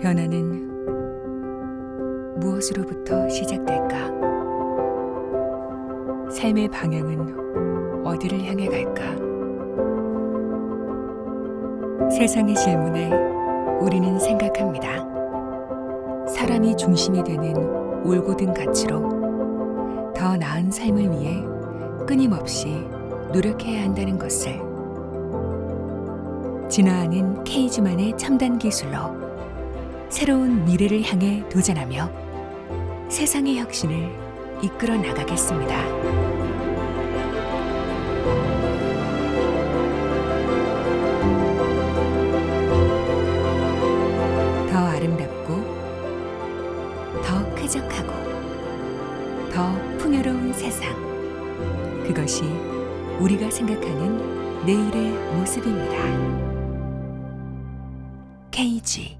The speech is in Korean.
변화는 무엇으로부터 시작될까? 삶의 방향은 어디를 향해 갈까? 세상의 질문에 우리는 생각합니다. 사람이 중심이 되는 올곧은 가치로 더 나은 삶을 위해 끊임없이 노력해야 한다는 것을 진화하는 케이즈만의 첨단 기술로 새로운 미래를 향해 도전하며 세상의 혁신을 이끌어 나가겠습니다. 더 아름답고 더 쾌적하고 더 풍요로운 세상. 그것이 우리가 생각하는 내일의 모습입니다. KG